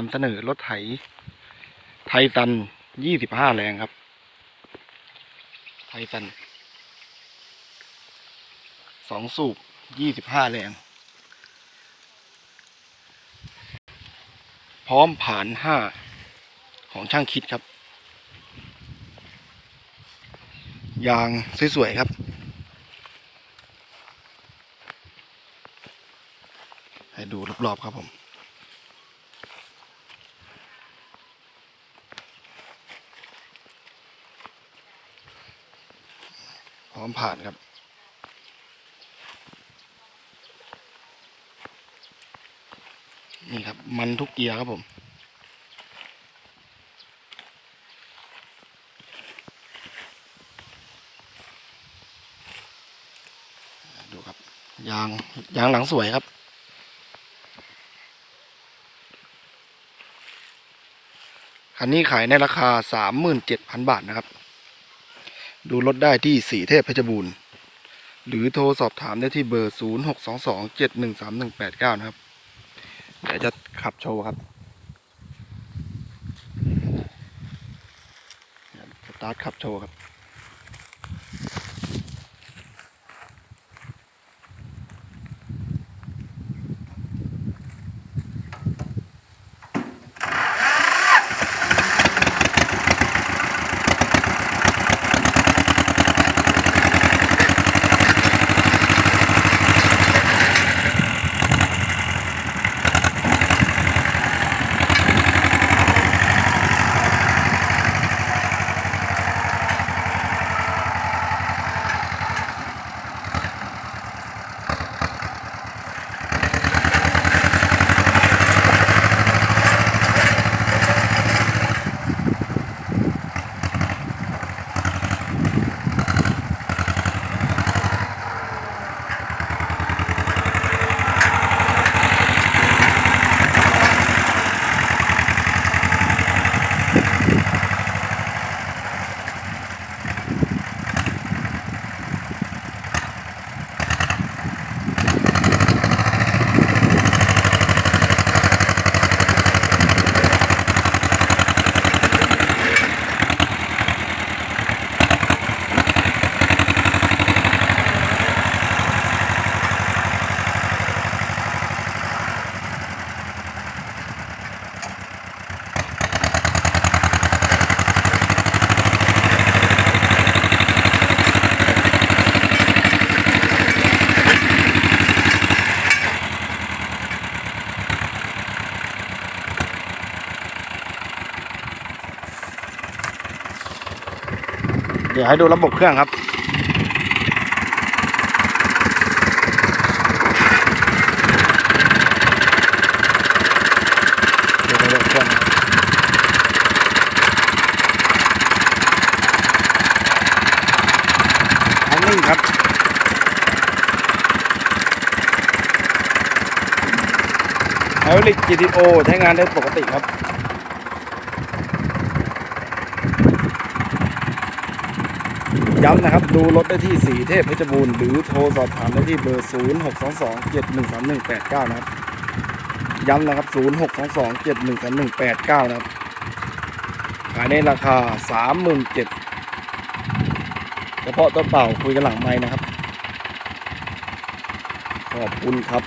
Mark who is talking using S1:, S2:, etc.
S1: นำเสนอรถไถ ไทซันยี่สิบห้าแรงครับ ไทซันสองสูบยี่สิบห้าแรง พร้อมผ่านห้าของช่างคิดครับ ยางสวยๆครับ ให้ดูรอบๆครับผม ร้อมผ่านครับ นี่ครับ มันทุกเกียร์ครับผมดูครับ ยาง ยางหลังสวยครับ คันนี้ขายในราคาสามหมื่นเจ็ดพันบาทนะครับ ดูรถได้ที่สีเทพเพชรบูรณ์ หรือโทรสอบถามได้ที่เบอร์ 0 6 2 2 7 1 3 1 8 9 นะครับ เดี๋ยวจะขับโชว์ครับสตาร์ทขับโชว์ครับ ดี๋ยวให้ดูระบบเครื่องครับเริ่มแล้วครับนิ่งครับไฮดรอลิก GTO ใช้งานได้ปกติครับ ย้ำนะครับ ดูรถได้ที่สีเทพเพชรบูรณ์หรือโทรสอบถามได้ที่เบอร์ 0 6 2 2 7 1 3 1 8 9 นะครับ ย้ำนะครับ 0 6 2 2 7 1 3 1 8 9 นะครับ ขายในราคา 37,000เฉพาะตัวเปล่าคุยกันหลังไม้นะครับ ขอบคุณครับ